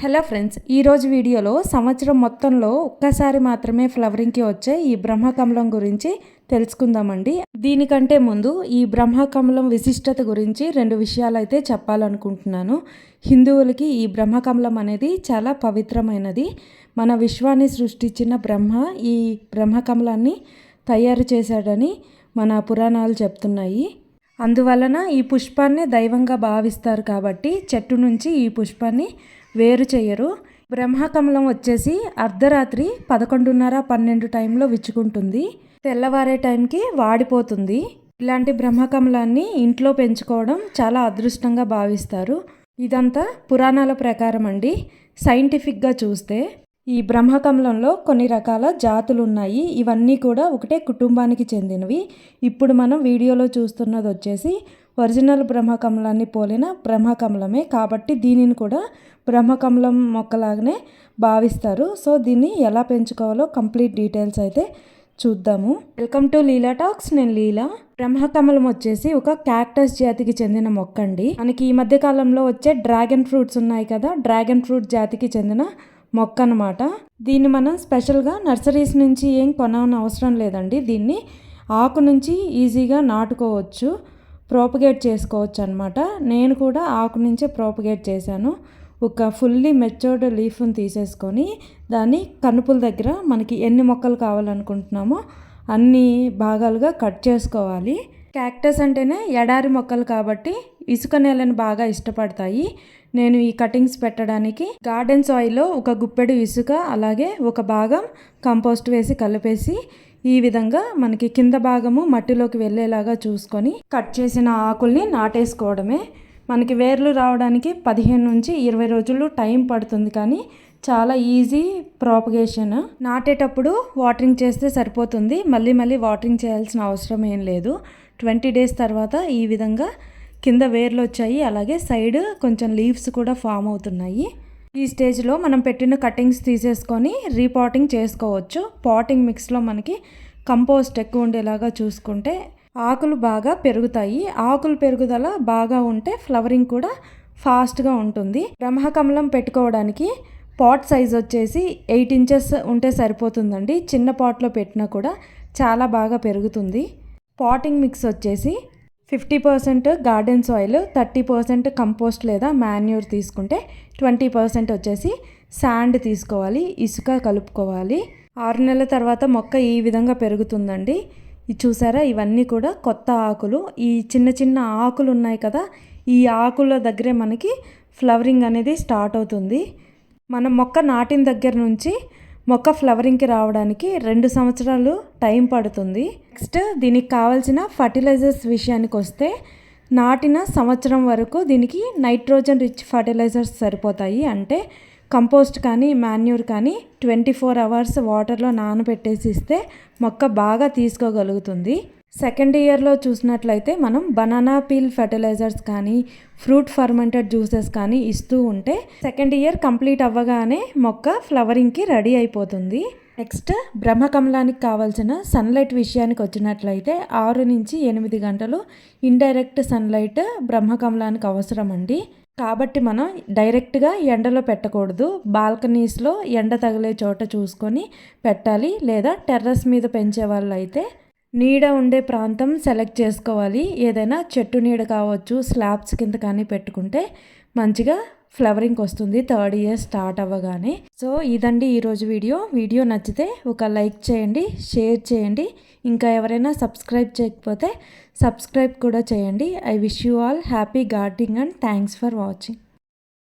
Hello friends ఈరోజు వీడియోలో సంవత్సరం మొత్తంలో ఒక్కసారి మాత్రమే ఫ్లవరింగ్కి వచ్చే ఈ బ్రహ్మకమలం గురించి తెలుసుకుందామండి. దీనికంటే ముందు ఈ బ్రహ్మకమలం విశిష్టత గురించి రెండు విషయాలు అయితే చెప్పాలనుకుంటున్నాను. హిందువులకి ఈ బ్రహ్మకమలం అనేది చాలా పవిత్రమైనది. మన విశ్వాన్ని సృష్టించిన బ్రహ్మ ఈ బ్రహ్మకమలాన్ని తయారు చేశాడని మన పురాణాలు చెప్తున్నాయి. అందువలన ఈ పుష్పాన్ని దైవంగా భావిస్తారు కాబట్టి చెట్టు నుంచి ఈ పుష్పాన్ని వేరు చేయరు. బ్రహ్మకమలం వచ్చేసి అర్ధరాత్రి పదకొండున్నర పన్నెండు టైంలో విచ్చుకుంటుంది. తెల్లవారే టైంకి వాడిపోతుంది. ఇలాంటి బ్రహ్మకమలాన్ని ఇంట్లో పెంచుకోవడం చాలా అదృష్టంగా భావిస్తారు. ఇదంతా పురాణాల ప్రకారం అండి. సైంటిఫిక్గా చూస్తే ఈ బ్రహ్మకమలంలో కొన్ని రకాల జాతులు ఉన్నాయి ఇవన్నీ కూడా ఒకటే కుటుంబానికి చెందినవి. ఇప్పుడు మనం వీడియోలో చూస్తున్నది వచ్చేసి ఒరిజినల్ బ్రహ్మకమలాన్ని పోలిన బ్రహ్మకమలమే కాబట్టి దీనిని కూడా బ్రహ్మకమలం మొక్కలాగానే భావిస్తారు. సో దీన్ని ఎలా పెంచుకోవాలో కంప్లీట్ డీటెయిల్స్ అయితే చూద్దాము. Welcome to Leela talks. నేను లీలా. బ్రహ్మకమలం వచ్చేసి ఒక క్యాక్టస్ జాతికి చెందిన మొక్క అండి మనకి ఈ మధ్య కాలంలో వచ్చే డ్రాగన్ ఫ్రూట్స్ ఉన్నాయి కదా. డ్రాగన్ ఫ్రూట్ జాతికి చెందిన మొక్క అనమాట దీన్ని మనం స్పెషల్గా నర్సరీస్ నుంచి ఏం కొనవని అవసరం లేదండి. దీన్ని ఆకు నుంచి ఈజీగా నాటుకోవచ్చు ప్రోపగేట్ చేసుకోవచ్చు అనమాట నేను కూడా ఆకు నుంచే ప్రోపగేట్ చేశాను. ఒక ఫుల్లీ మెచ్యూర్డ్ లీఫ్ని తీసేసుకొని దాన్ని కనుపుల దగ్గర మనకి ఎన్ని మొక్కలు కావాలనుకుంటున్నామో అన్ని భాగాలుగా కట్ చేసుకోవాలి. క్యాక్టస్ అంటేనే ఎడారి మొక్కలు కాబట్టి ఇసుక నేలను బాగా ఇష్టపడతాయి. నేను ఈ కటింగ్స్ పెట్టడానికి గార్డెన్ సాయిల్లో ఒక గుప్పెడు ఇసుక అలాగే ఒక భాగం కంపోస్ట్ వేసి కలిపేసి ఈ విధంగా మనకి కింద భాగము మట్టిలోకి వెళ్ళేలాగా చూసుకొని కట్ చేసిన ఆకుల్ని నాటేసుకోవడమే. మనకి వేర్లు రావడానికి పదిహేను నుంచి ఇరవై రోజులు టైం పడుతుంది కానీ చాలా ఈజీ ప్రాపగేషన్. నాటేటప్పుడు వాటరింగ్ చేస్తే సరిపోతుంది. మళ్ళీ మళ్ళీ వాటరింగ్ చేయాల్సిన అవసరం ఏం లేదు. ట్వంటీ డేస్ తర్వాత ఈ విధంగా కింద వేర్లు వచ్చాయి. అలాగే సైడ్ కొంచెం లీవ్స్ కూడా ఫామ్ అవుతున్నాయి. ఈ స్టేజ్లో మనం పెట్టిన కటింగ్స్ తీసేసుకొని రీపాటింగ్ చేసుకోవచ్చు. పాటింగ్ మిక్స్లో మనకి కంపోస్ట్ ఎక్కువ ఉండేలాగా చూసుకుంటే ఆకులు బాగా పెరుగుతాయి. ఆకులు పెరుగుదల బాగా ఉంటే ఫ్లవరింగ్ కూడా ఫాస్ట్గా ఉంటుంది. బ్రహ్మకమలం పెట్టుకోవడానికి పాట్ సైజ్ వచ్చేసి ఎయిట్ ఇంచెస్ ఉంటే సరిపోతుందండి. చిన్న పాట్లో పెట్టినా కూడా చాలా బాగా పెరుగుతుంది. పాటింగ్ మిక్స్ వచ్చేసి fifty percent garden soil thirty percent compost లేదా మాన్యూర్ తీసుకుంటే ట్వంటీ పర్సెంట్ వచ్చేసి శాండ్ తీసుకోవాలి ఇసుక కలుపుకోవాలి. ఆరు నెలల తర్వాత మొక్క ఈ విధంగా పెరుగుతుందండి. ఇది చూసారా? ఇవన్నీ కూడా కొత్త ఆకులు. ఈ చిన్న చిన్న ఆకులు ఉన్నాయి కదా ఈ ఆకుల దగ్గరే మనకి ఫ్లవరింగ్ అనేది స్టార్ట్ అవుతుంది. మనం మొక్క నాటిన దగ్గర నుంచి మొక్క ఫ్లవరింగ్కి రావడానికి రెండు సంవత్సరాలు టైం పడుతుంది. నెక్స్ట్ దీనికి కావాల్సిన ఫర్టిలైజర్స్ విషయానికి వస్తే నాటిన సంవత్సరం వరకు దీనికి నైట్రోజన్ రిచ్ ఫర్టిలైజర్స్ సరిపోతాయి. అంటే కంపోస్ట్ కానీ మాన్యూర్ కానీ ట్వంటీ ఫోర్ అవర్స్ వాటర్లో నానబెట్టేసి ఇస్తే మొక్క బాగా తీసుకోగలుగుతుంది. సెకండ్ ఇయర్లో చూసినట్లయితే మనం బనానా పీల్ ఫెర్టిలైజర్స్ కానీ ఫ్రూట్ ఫర్మెంటెడ్ జ్యూసెస్ కానీ ఇస్తూ ఉంటే సెకండ్ ఇయర్ కంప్లీట్ అవ్వగానే మొక్క ఫ్లవరింగ్కి రెడీ అయిపోతుంది. నెక్స్ట్ బ్రహ్మకమలానికి కావాల్సిన సన్లైట్ విషయానికి వచ్చినట్లయితే ఆరు నుంచి ఎనిమిది గంటలు ఇండైరెక్ట్ సన్లైట్ బ్రహ్మకమలానికి అవసరం అండి. కాబట్టి మనం డైరెక్ట్గా ఎండలో పెట్టకూడదు. బాల్కనీస్లో ఎండ తగిలే చోట చూసుకొని పెట్టాలి. లేదా టెర్రస్ మీద పెంచే వాళ్ళు అయితే నీడ ఉండే ప్రాంతం సెలెక్ట్ చేసుకోవాలి. ఏదైనా చెట్టు నీడ కావచ్చు స్లాబ్స్ కింద కానీ పెట్టుకుంటే మంచిగా ఫ్లవరింగ్ వస్తుంది. థర్డ్ ఇయర్ స్టార్ట్ అవ్వగానే. సో ఇదండి ఈరోజు వీడియో. వీడియో నచ్చితే ఒక లైక్ చేయండి షేర్ చేయండి. ఇంకా ఎవరైనా సబ్స్క్రైబ్ చేయకపోతే సబ్స్క్రైబ్ కూడా చేయండి. I wish you all happy gardening and thanks for watching.